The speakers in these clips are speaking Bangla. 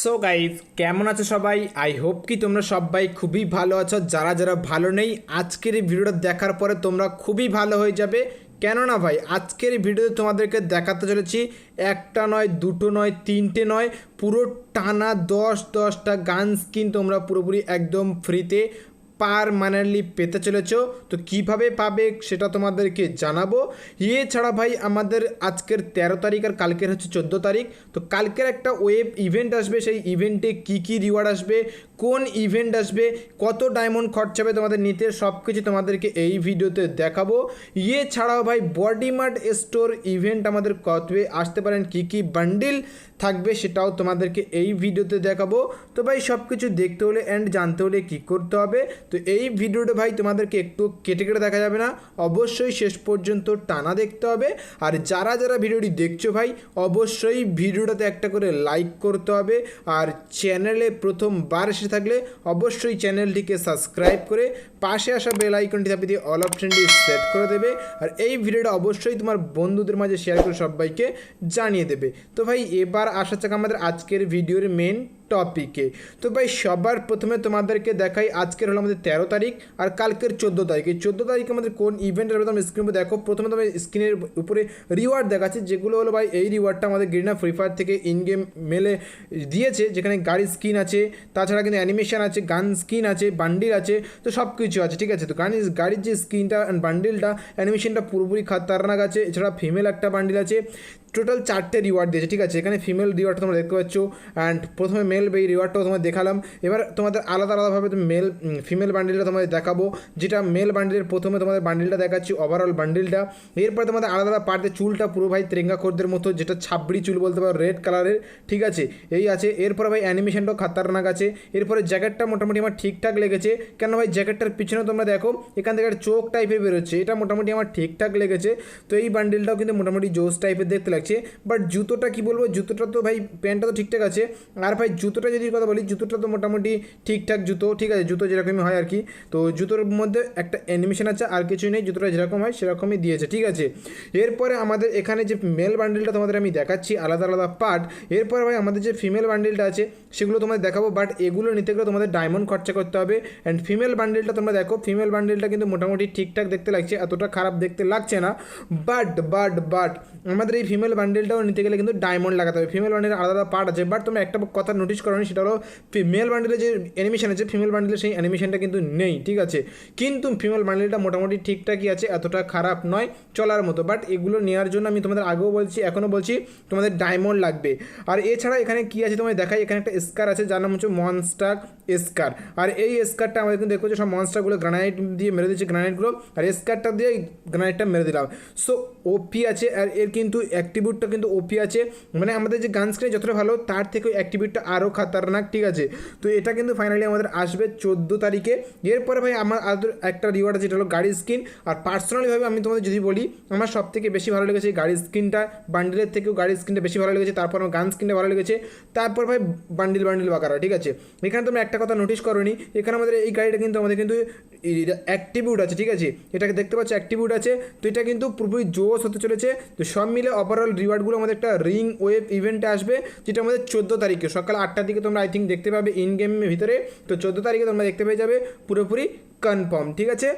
সো গাইজ কেমন আছো সবাই? আই হোপ কি তোমরা সবাই খুবই ভালো আছো। যারা যারা ভালো নেই, আজকের এই ভিডিওটা দেখার পরে তোমরা খুবই ভালো হয়ে যাবে। কেননা ভাই, আজকের ভিডিওতে তোমাদেরকে দেখাতে চলেছি, একটা নয়, দুটো নয়, তিনটে নয়, পুরো টানা দশ, দশটা গান স্কিন তোমরা পুরোপুরি একদম ফ্রিতে পারমানেন্টলি পেতে চলেছ, তো কীভাবে পাবে সেটা তোমাদেরকে জানাব। এছাড়া ভাই, আমাদের আজকের তেরো তারিখ আর কালকের হচ্ছে চোদ্দ তারিখ, তো কালকের একটা ওয়েব ইভেন্ট আসবে, সেই ইভেন্টে কী কী রিওয়ার্ড আসবে, কোন ইভেন্ট আসবে, কত ডায়মন্ড খরচা হবে তোমাদের নিতে সব কিছু তোমাদেরকে এই ভিডিওতে দেখাবো। এছাড়াও ভাই বডি মার্ট স্টোর ইভেন্ট আমাদের কতবে, আসতে পারেন, কী কী বান্ডিল থাকবে সেটাও তোমাদেরকে এই ভিডিওতে দেখাবো। তো ভাই সব কিছু দেখতে হলে অ্যান্ড জানতে হলে কী করতে হবে তো এই ভিডিওটা ভাই তোমাদেরকে একটু কেটে কেটে দেখা যাবে না। অবশ্যই শেষ পর্যন্ত টানা দেখতে হবে। আর যারা যারা ভিডিওটি দেখছ ভাই, অবশ্যই ভিডিওটাতে একটা করে লাইক করতে হবে। আর চ্যানেলে প্রথমবার এসে থাকলে অবশ্যই চ্যানেলটিকে সাবস্ক্রাইব করে পাশে আসা বেল আইকনটি চাপিয়ে দিয়ে অল অপশনটি সেট করে দেবে। আর এই ভিডিওটা অবশ্যই তোমার বন্ধুদের মাঝে শেয়ার করে সবাইকে জানিয়ে দেবে। তো ভাই, এবার আসা যাক আমাদের আজকের ভিডিওর মেন টপিকে তো ভাই, সবার প্রথমে তোমাদেরকে দেখাই, আজকের হলো আমাদের তেরো তারিখ আর কালকের চোদ্দ তারিখ। এই চোদ্দ তারিখে আমাদের কোন ইভেন্ট আসবে তোমরা স্ক্রিনে দেখো। প্রথমে তোমার স্ক্রিনের উপরে রিওয়ার্ড দেখাচ্ছে, যেগুলো হলো ভাই, এই রিওয়ার্ডটা আমাদের গ্রিনা ফ্রি ফায়ার থেকে ইন গেম মেলে দিয়েছে, যেখানে গাড়ির স্কিন আছে, তাছাড়া কিন্তু অ্যানিমেশন আছে গান স্কিন আছে বান্ডিল আছে, তো সব কিছু আছে, ঠিক আছে? তো গান গাড়ির যে স্কিনটা বান্ডিলটা অ্যানিমেশনটা পুরোপুরি খাতারনাক আছে। এছাড়া ফিমেল একটা বান্ডিল আছে। টোটাল চারটে রিওয়ার্ড দিয়েছে, ঠিক আছে? এখানে ফিমেল রিওয়ার্ডটা তোমরা দেখতে পাচ্ছ অ্যান্ড প্রথমে মেল এই রিওয়ার্ডটাও তোমাদের দেখালাম। এবার তোমাদের আলাদা আলাদাভাবে মেল ফিমেল বান্ডিলটা তোমাদের দেখাবো, যেটা মেল বান্ডিলের প্রথমে তোমাদের বান্ডিলটা দেখাচ্ছি ওভারঅল বান্ডিলটা এরপরে তোমাদের আলাদা আলাদা পার্টে চুলটা পুরো ভাই তেরেঙ্গা খোরদের মতো, যেটা ছাবড়ি চুল বলতে পারো রেড কালারের ঠিক আছে? এই আছে। এরপরে ভাই অ্যানিমেশনটাও খাতারনাক আছে। এরপরে জ্যাকেটটা মোটামুটি আমার ঠিকঠাক লেগেছে। কেন ভাই জ্যাকেটটার পিছনে তোমরা দেখো, এখান থেকে চোখ টাইপের বেরোচ্ছে। এটা মোটামুটি আমার ঠিকঠাক লেগেছে। তো এই বান্ডিলটাও কিন্তু মোটামুটি জোস টাইপের দেখতে লাগছে। বাট জুতোটা কি বলব? জুতোটা তো ভাই, প্যান্টটা তো ঠিকঠাক আছে। আর ভাই, জুতোটা যদি কথা বলি, জুতোটা তো মোটামুটি ঠিকঠাক জুতো। ঠিক আছে, জুতো যেরকমই হয় আর কি তো জুতোর মধ্যে একটা অ্যানিমেশন আছে, আর কিছুই নেই। জুতোটা যেরকম হয়, সেরকমই দিয়েছে, ঠিক আছে? এরপরে আমাদের এখানে যে মেল বান্ডিলটা তোমাদের আমি দেখাচ্ছি, আলাদা আলাদা পার্ট এরপরে ভাই, আমাদের যে ফিমেল বান্ডিলটা আছে, সেগুলো তোমাদের দেখাবো। বাট এগুলো নিতে গেলে তোমাদের ডায়মন্ড খরচা করতে হবে। অ্যান্ড ফিমেল বান্ডিলটা তোমরা দেখো ফিমেল বান্ডিলটা কিন্তু মোটামুটি ঠিকঠাক দেখতে লাগছে, এতটা খারাপ দেখতে লাগছে না। বাট বাট বাট আমাদের এই ফিমেল বান্ডিলটাও নিতে গেলে কিন্তু ডায়মন্ড লাগাতে হবে। ফিমেল বান্ডিলের আলাদা পার্ট আছে বাট তোমরা একটা কথা নোটিস করো সেটা হলো মেল বান্ডিলের যে অ্যানিমেশন আছে ফিমেল বান্ডিলের সেই অ্যানিমেশনটা কিন্তু নেই, ঠিক আছে? কিন্তু ফিমেল বান্ডিলটা মোটামুটি ঠিকঠাকই আছে, এতটা খারাপ নয়, চলার মতো। বাট এগুলো নেওয়ার জন্য আমি তোমাদের আগেও বলছি এখনও বলছি, তোমাদের ডায়মন্ড লাগবে। আর এছাড়া এখানে কি আছে তোমায় দেখাই? এখানে একটা স্কার আছে, যার নাম হচ্ছে মনস্টার স্কার আর এই স্কারটা আমাদের কিন্তু দেখো যে সব মনস্টারগুলো গ্রানাইট দিয়ে মেরে দিচ্ছে গ্রানাইটগুলো আর স্কারটা দিয়ে গ্রানাইটটা মেরে দিলাম। সো ওপি আছে, আর এর কিন্তু অ্যাক্টিভিটটা কিন্তু ওপি আছে। মানে আমাদের যে গান স্ক্রিন যতটা ভালো, তার থেকে অ্যাক্টিভিটটা আরও খাতারনাক, ঠিক আছে? তো এটা কিন্তু ফাইনালি আমাদের আসবে চোদ্দ তারিখে। এরপরে ভাই, আমার আর একটা রিওয়ার্ড আছে যেটা হলো গাড়ির স্কিন আর পার্সোনালিভাবে আমি তোমাদের যদি বলি, আমার সব থেকে বেশি ভালো লেগেছে গাড়ির স্কিনটা বান্ডিলের থেকেও গাড়ির স্কিনটা বেশি ভালো লেগেছে, তারপর আমার গান স্কিনটা ভালো লেগেছে। তারপর ভাই বান্ডিল বান্ডিল বাকারা, ঠিক আছে? এখানে তোমরা একটা কথা নোটিস করোনি, এখানে আমাদের এই গাড়িটা কিন্তু আমাদের কিন্তু অ্যাক্টিভিউড আছে, ঠিক আছে? এটাকে দেখতে পাচ্ছ অ্যাক্টিভিউড আছে। তো এটা কিন্তু পুরোপুরি জোশ হতে চলেছে। তো সব মিলে ওভারঅল রিওয়ার্ডগুলো আমাদের একটা রিং ওয়েব ইভেন্টে আসবে, যেটা আমাদের চোদ্দ তারিখে। সকাল আটটার দিকে তোমরা আই থিঙ্ক দেখতে পাবে ইন গেমের ভিতরে। তো চোদ্দ তারিখে তোমরা দেখতে পেয়ে যাবে পুরোপুরি কনফার্ম ঠিক আছে?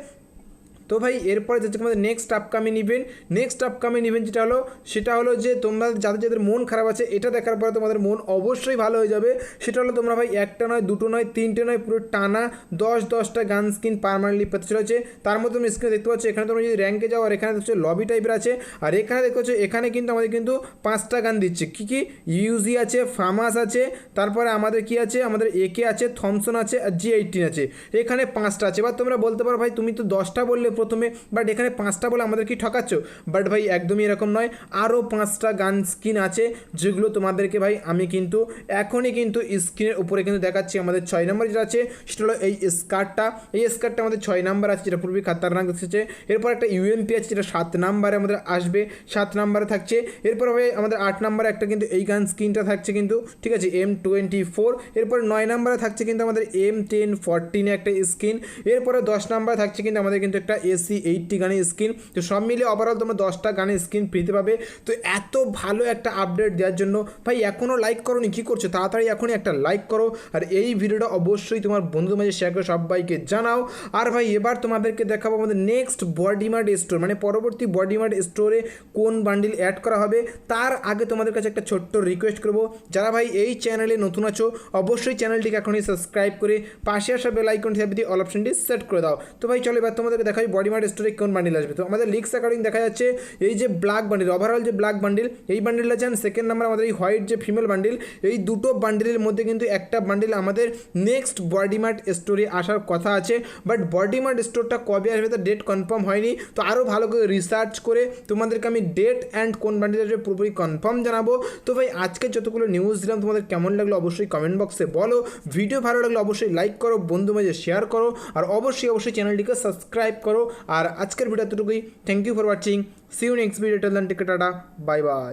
তো ভাই, এরপরে যেটা আমাদের next upcoming event next upcoming event যেটা হলো, সেটা হলো যে তোমরা যাদের যাদের মন খারাপ আছে, এটা দেখার পরে তোমাদের মন অবশ্যই ভালো হয়ে যাবে। সেটা হলো তোমরা ভাই, একটা নয়, দুটো নয়, তিনটে নয়, পুরো টানা দশ, দশটা গান স্কিন পারমানেন্টলি পেতে চলেছে। তার মধ্যে তুমি স্ক্রিনে দেখতে পাচ্ছ, এখানে তোমরা যদি র্যাঙ্কে যাও, আর এখানে হচ্ছে লবি টাইপের আছে। আর এখানে দেখতে পাচ্ছ, এখানে কিন্তু আমাদের কিন্তু পাঁচটা গান দিচ্ছে। কী কী? ইউজি আছে ফামাস আছে, তারপরে আমাদের কি আছে? আমাদের একে আছে থমসন আছে, আর জি এইটিন আছে। এখানে পাঁচটা আছে। এবার তোমরা বলতে পারো ভাই, তুমি তো দশটা বললে প্রথমে বাট এখানে পাঁচটা বলে আমাদের কি ঠকাচ্ছ? বাট ভাই, একদমই এরকম নয়। আরও পাঁচটা গান স্কিন আছে, যেগুলো তোমাদেরকে ভাই, আমি কিন্তু এখনই কিন্তু স্ক্রিনের উপরে কিন্তু দেখাচ্ছি। আমাদের ছয় নম্বর যেটা আছে, সেটা হলো এই স্কার্টটা এই স্কার্টটা আমাদের ছয় নাম্বার আছে, যেটা পুরোপুরি খাতারনাক এসেছে। এরপর একটা ইউএমপি আছে, যেটা সাত নাম্বারে আমাদের আসবে। সাত নাম্বারে থাকছে। এরপর ভাই, আমাদের আট নাম্বারে একটা কিন্তু এই গান স্ক্রিনটা থাকছে কিন্তু, ঠিক আছে এম টোয়েন্টি ফোর এরপর নয় নাম্বারে থাকছে কিন্তু আমাদের এম টেন ফরটিনে একটা স্ক্রিন এরপরে দশ নাম্বারে থাকছে কিন্তু আমাদের কিন্তু একটা এসি এইটটি গানের স্কিন তো সব মিলিয়ে ওভারঅল তোমরা দশটা গানের স্কিন ফ্রিতে পাবে। তো এত ভালো একটা আপডেট দেওয়ার জন্য, ভাই এখনও লাইক করোনি, কী করছ? তাড়াতাড়ি এখনই একটা লাইক করো। আর এই ভিডিওটা অবশ্যই তোমার বন্ধুদের মাঝে শেয়ার করে সবাইকে জানাও। আর ভাই, এবার তোমাদেরকে দেখাবো আমাদের নেক্সট বডিমার্ট স্টোর মানে পরবর্তী বডিমার্ট স্টোরে কোন বান্ডিল অ্যাড করা হবে। তার আগে তোমাদের কাছে একটা ছোট্ট রিকোয়েস্ট করব। যারা ভাই এই চ্যানেলে নতুন আছো, অবশ্যই চ্যানেলটিকে এখনই সাবস্ক্রাইব করে পাশে আসা বেল আইকন হিসাবে দিয়ে অল অপশনটি সেট করে দাও। তো ভাই, চলো এবার তোমাদেরকে দেখাই বডিমার্ট স্টোরে কোন বান্ডিল আসবে? তো আমাদের লিক্স অ্যাকর্ডিং দেখা যাচ্ছে, এই যে ব্ল্যাক বান্ডিল ওভারঅল যে ব্ল্যাক বান্ডিল এই বান্ডিলটা চান সেকেন্ড নাম্বার আমাদের এই হোয়াইট যে ফিমেল বান্ডিল এই দুটো বান্ডিলের মধ্যে কিন্তু একটা বান্ডিল আমাদের নেক্সট বডিমার্ট স্টোরে আসার কথা আছে। বাট বডিমার্ট স্টোরটা কবে আসবে তার ডেট কনফার্ম হয়নি। তো আরও ভালো করে রিসার্চ করে তোমাদেরকে আমি ডেট অ্যান্ড কোন বান্ডিল আসবে পুরোপুরি কনফার্ম জানাব। তো ভাই, আজকে যতগুলো নিউজ দিলাম, তোমাদের কেমন লাগল অবশ্যই কমেন্ট বক্সে বলো। ভিডিও ভালো লাগলে অবশ্যই লাইক করো বন্ধু মাঝে শেয়ার করো। আর অবশ্যই অবশ্যই চ্যানেলটিকে সাবস্ক্রাইব করো। আর আজকের ভিডিও এতটুকুই thank you for watching see you next video টেল টিকে টাটা বাই বাই